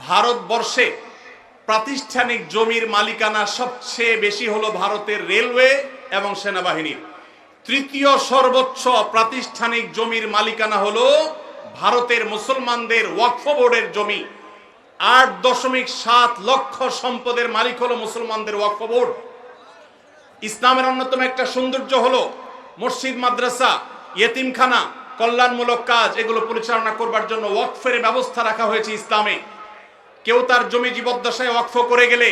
ভারতবর্ষে প্রাতিষ্ঠানিক জমির মালিকানা সবচেয়ে বেশি হলো ভারতের রেলওয়ে এবং সেনাবাহিনীর। তৃতীয় সর্বোচ্চ প্রাতিষ্ঠানিক জমির মালিকানা হলো ভারতের মুসলমানদের ওয়াকফ বোর্ডের জমি। আট দশমিক সাত লক্ষ সম্পদের মালিক হলো মুসলমানদের ওয়াকফ বোর্ড। ইসলামের অন্যতম একটা সৌন্দর্য হলো মসজিদ, মাদ্রাসা, ইয়েতিমখানা, কল্যাণমূলক কাজ, এগুলো পরিচালনা করবার জন্য ওয়াকফের ব্যবস্থা রাখা হয়েছে ইসলামে। কেউ তার জমি জীবদ্দশায় ওয়াকফ করে গেলে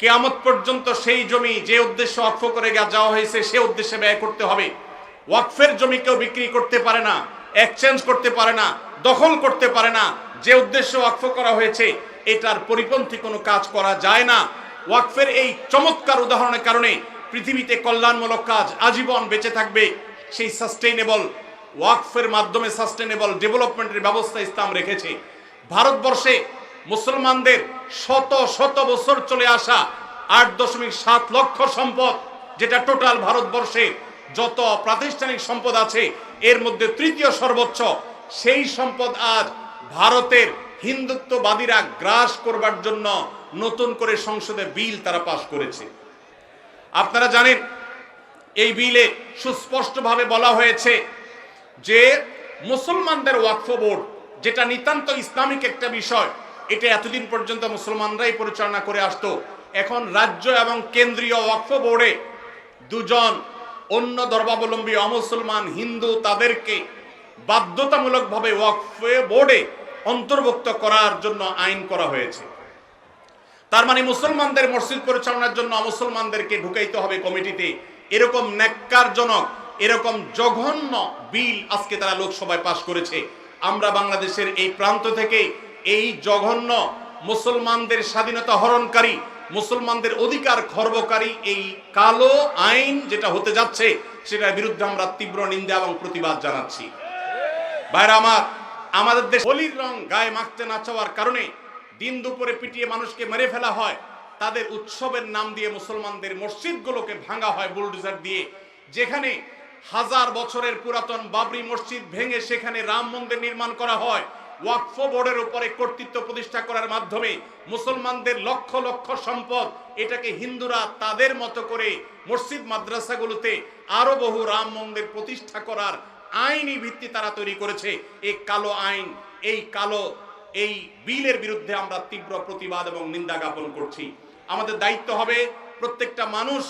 কেয়ামত পর্যন্ত সেই জমি যে উদ্দেশ্যে ওয়াকফ করে যাওয়া হয়েছে, সে উদ্দেশ্যে ব্যয় করতে হবে। ওয়াকফের জমি কেউ বিক্রি করতে পারে না এক্সচেঞ্জ করতে পারে না, দখল করতে পারে না। যে উদ্দেশ্য ওয়াকফ করা হয়েছে, এটার পরিপন্থী কোনো কাজ করা যায় না। ওয়াকফের এই চমৎকার উদাহরণের কারণে পৃথিবীতে কল্যাণমূলক কাজ আজীবন বেঁচে থাকবে। সেই সাস্টেইনেবল ওয়াকফের মাধ্যমে সাস্টেনেবল ডেভেলপমেন্টের ব্যবস্থা ইসলাম রেখেছে। ভারতবর্ষে মুসলমানদের শত শত বছর চলে আসা আট দশমিক সাত লক্ষ সম্পদ, যেটা টোটাল ভারতবর্ষে যত প্রাতিষ্ঠানিক সম্পদ আছে, এর মধ্যে তৃতীয় সর্বোচ্চ, সেই সম্পদ আজ ভারতের হিন্দুত্ববাদীরা গ্রাস করবার জন্য নতুন করে সংসদে বিল তারা পাশ করেছে। আপনারা জানেন, এই বিলে সুস্পষ্টভাবে বলা হয়েছে যে মুসলমানদের ওয়াকফ বোর্ড, যেটা নিতান্ত ইসলামিক একটা বিষয় এটা এতদিন পর্যন্ত মুসলমানরাই পরিচালনা করে আসতো। এখন রাজ্য এবং কেন্দ্রীয় ওয়াকফ বোর্ডে দুজন অন্য ধর্মাবলম্বী অমুসলমান হিন্দু তাদেরকে বাধ্যতামূলকভাবে ওয়াকফে বোর্ডে অন্তর্ভুক্ত করার জন্য আইন করা হয়েছে। তার মানে মুসলমানদের মসজিদ পরিচালনার জন্য মুসলমানদেরকে ঢুকাইতে হবে কমিটিতে। এরকম ন্যাক্কারজনক, এরকম জঘন্য বিল আজকে তারা লোকসভায় পাশ করেছে। আমরা বাংলাদেশের এই প্রান্ত থেকে এই জঘন্য মুসলমানদের স্বাধীনতা হরণকারী, মুসলমানদের অধিকার খর্বকারী এই কালো আইন যেটা হতে যাচ্ছে, সেটার বিরুদ্ধে আমরা তীব্র নিন্দা এবং প্রতিবাদ জানাচ্ছি। ভাইরা আমার, আমাদের দেশ হোলির রং গায়ে মাখতে না চাওয়ার কারণে দিন দুপুরে পিটিয়ে মানুষকে মেরে ফেলা হয়, তাদের উৎসবের নাম দিয়ে মুসলমানদের মসজিদগুলোকে ভাঙা হয় বুলডোজার দিয়ে, যেখানে হাজার বছরের পুরাতন বাবরি মসজিদ ভেঙে সেখানে রাম মন্দির নির্মাণ করা হয়। ওয়াকফ বোর্ডের উপরে কর্তৃত্ব প্রতিষ্ঠা করার মাধ্যমে মুসলমানদের লক্ষ লক্ষ সম্পদ এটাকে হিন্দুরা তাদের মতো করে মসজিদ মাদ্রাসাগুলোতে আরও বহু রাম মন্দির প্রতিষ্ঠা করার আইনি ভিত্তি তারা তৈরি করেছে। এই কালো আইন, এই কালো, এই বিলের বিরুদ্ধে আমরা তীব্র প্রতিবাদ এবং নিন্দা জ্ঞাপন করছি। আমাদের দায়িত্ব হবে প্রত্যেকটা মানুষ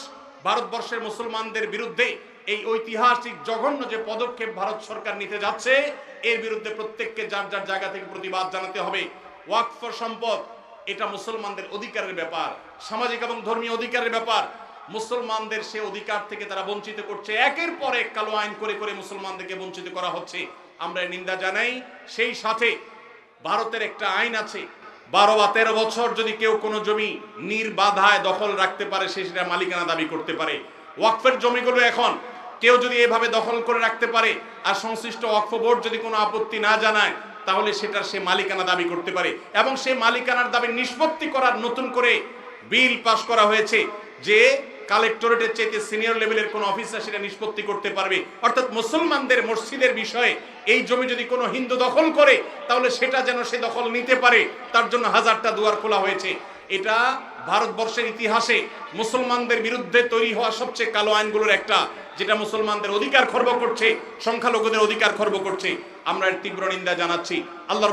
ভারতবর্ষের মুসলমানদের বিরুদ্ধে এই ঐতিহাসিক জঘন্য যে পদক্ষেপ ভারত সরকার নিতে যাচ্ছে, এর বিরুদ্ধে প্রত্যেককে যার যার জায়গা থেকে প্রতিবাদ জানাতে হবে। ওয়াকফ সম্পদ, এটা মুসলমানদের অধিকারের ব্যাপার, সামাজিক এবং ধর্মীয় অধিকারের ব্যাপার। মুসলমানদের সে অধিকার থেকে তারা বঞ্চিত করছে। একের পর এক কালো আইন করে করে মুসলমানদেরকে বঞ্চিত করা হচ্ছে। আমরা নিন্দা জানাই। সেই সাথে ভারতের একটা আইন আছে বারো বা তেরো বছর যদি কেউ কোনো জমি নির্বাধায় দখল রাখতে পারে, সে সেটা মালিকানা দাবি করতে পারে। ওয়াকফের জমিগুলো এখন কেউ যদি এভাবে দখল করে রাখতে পারে আর সংশ্লিষ্ট ওয়াকফ বোর্ড যদি কোনো আপত্তি না জানায়, তাহলে সেটার সে মালিকানা দাবি করতে পারে। এবং সে মালিকানার দাবি নিষ্পত্তি করার নতুন করে বিল পাশ করা হয়েছে যে কালেক্টরেটের চাইতে সিনিয়র লেভেলের কোন অফিসার সেটা নিষ্পত্তি করতে পারবে। অর্থাৎ মুসলমানদের মসজিদের বিষয়ে এই জমি যদি কোনো হিন্দু দখল করে, তাহলে সেটা যেন সে দখল নিতে পারে। তার জন্য হাজারটা দুয়ার খোলা হয়েছে। এটা ভারতবর্ষের ইতিহাসে মুসলমানদের বিরুদ্ধে তৈরি হওয়া সবচেয়ে কালো আইনগুলোর একটা, যেটা মুসলমানদের অধিকার খর্ব করছে, সংখ্যালঘুদের অধিকার খর্ব করছে। আমরা এর তীব্র নিন্দা জানাচ্ছি। আল্লাহ